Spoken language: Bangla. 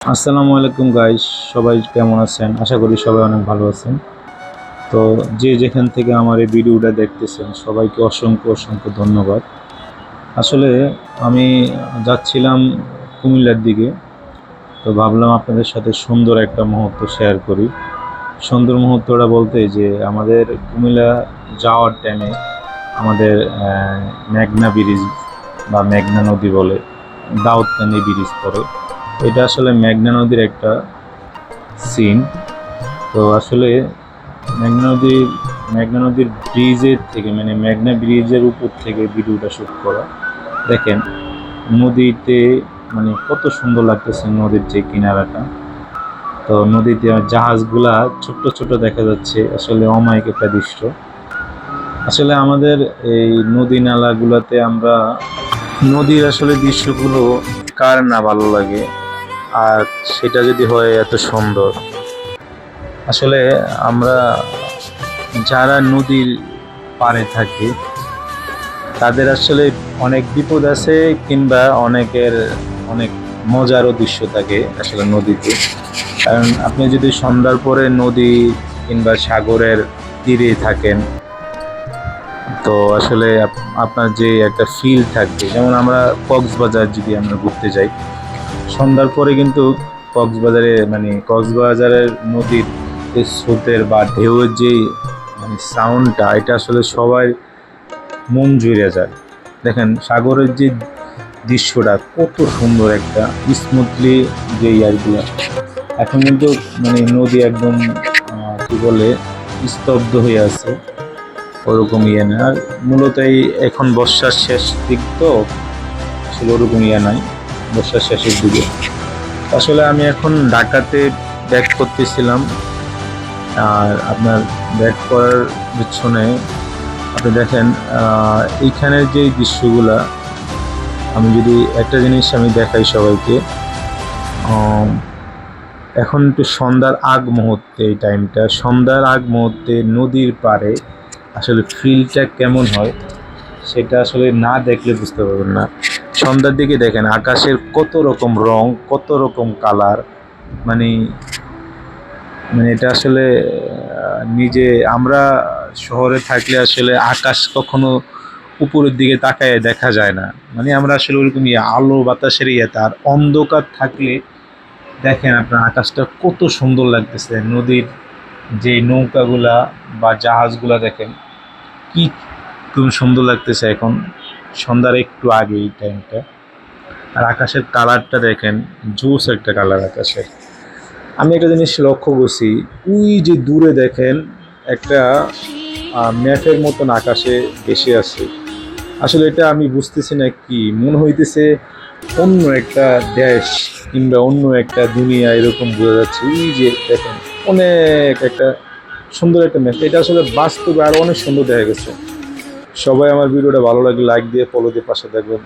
আসসালামু আলাইকুম গাইস সবাই কেমন আছেন? আশা করি সবাই অনেক ভালো আছেন। তো যে যেখান থেকে আমার এই ভিডিওটা দেখতেছেন, সবাইকে অসংখ্য অসংখ্য ধন্যবাদ। আসলে আমি যাচ্ছিলাম কুমিল্লার দিকে, তো ভাবলাম আপনাদের সাথে সুন্দর একটা মুহূর্ত শেয়ার করি। সুন্দর মুহূর্তটা বলতে যে আমাদের কুমিল্লা যাওয়ার টাইমে আমাদের মেঘনা ব্রিজ বা মেঘনা নদী বলে, দাউদকান্দি ব্রিজ পড়ে। এটা আসলে মেঘনা নদীর একটা সিন তো আসলে মেঘনা নদীর মেঘনা নদীর ব্রিজের থেকে মানে মেঘনা ব্রিজের উপর থেকে ভিডিওটা শ্যুট করা। দেখেন, নদীতে মানে কত সুন্দর লাগতেছে নদীর যে কিনারাটা। তো নদীতে জাহাজগুলা ছোট্ট ছোট দেখা যাচ্ছে, আসলে অমায়িক একটা দৃশ্য। আসলে আমাদের এই নদী নালাগুলোতে আমরা, নদীর আসলে দৃশ্যগুলো কার না ভালো লাগে? আর সেটা যদি হয় এত সুন্দর। আসলে আমরা যারা নদীর পাড়ে থাকি, তাদের আসলে অনেক বিপদ আছে কিংবা অনেকের অনেক মজারও দৃশ্য থাকে আসলে নদীতে। কারণ আপনি যদি সন্ধ্যার পরে নদী কিংবা সাগরের তীরে থাকেন, তো আসলে আপনার যে একটা ফিল থাকবে, যেমন আমরা কক্সবাজার যদি আমরা ঘুরতে যাই সন্ধ্যার পরে কিন্তু কক্সবাজারে মানে কক্সবাজারের নদীর স্রোতের বা ঢেউয়ের যে মানে সাউন্ডটা এটা আসলে সবাই মন জুড়ে যায়। দেখেন, সাগরের যে দৃশ্যটা, কত সুন্দর একটা স্মুথলি যে ইয়ারগুলো। এখন কিন্তু মানে নদী একদম কি বলে, স্তব্ধ হয়ে আছে, ওরকম ইয়ে না। আর মূলত এখন বর্ষার শেষ দিক তো, আসলে ওরকম ইয়ে নাই। বর্ষার শেষের দিকে। আসলে আমি এখন ঢাকাতে ব্যাক করতেছিলাম। আর আপনার ব্যাক করার পিছনে আপনি দেখেন এইখানের যে দৃশ্যগুলা, আমি যদি একটা জিনিস আমি দেখাই সবাইকে এখন একটু সন্ধ্যার আগ মুহূর্তে এই টাইমটা সন্ধ্যার আগ মুহূর্তে নদীর পাড়ে আসলে ফিলটা কেমন হয়, সেটা আসলে না দেখলে বুঝতে পারবেন না। সন্ধ্যার দিকে দেখেন আকাশের কত রকম রং, কত রকম কালার। মানে মানে এটা আসলে নিজে, আমরা শহরে থাকলে আসলে আকাশ কখনো উপরের দিকে তাকায় দেখা যায় না। মানে আমরা আসলে ওরকম ইয়ে আলো বাতাসের ইয়ে তার অন্ধকার থাকলে দেখেন আপনার আকাশটা কত সুন্দর লাগতেছে। নদীর যে নৌকাগুলা বা জাহাজগুলা দেখেন, কি খুব সুন্দর লাগতেছে এখন। সন্ধ্যার একটু আগে এই টাইমটা আর আকাশের কালারটা দেখেন জোস একটা কালার আকাশের। আমি একটা জিনিস লক্ষ্য করছি, ওই যে দূরে দেখেন, একটা ম্যাপের মতন আকাশে ভেসে আছে আসলে এটা আমি বুঝতেছি না কি, মনে হইতেছে অন্য একটা দেশ কিংবা অন্য একটা দুনিয়া এরকম বোঝা যাচ্ছে। ওই যে দেখেন, অনেক একটা সুন্দর একটা ম্যাপ এটা আসলে বাস্তবে আরও অনেক সুন্দর দেখা গেছে। সবাই আমার ভিডিওটা ভালো লাগলে লাইক দিয়ে ফলো দিয়ে পাশে থাকবেন।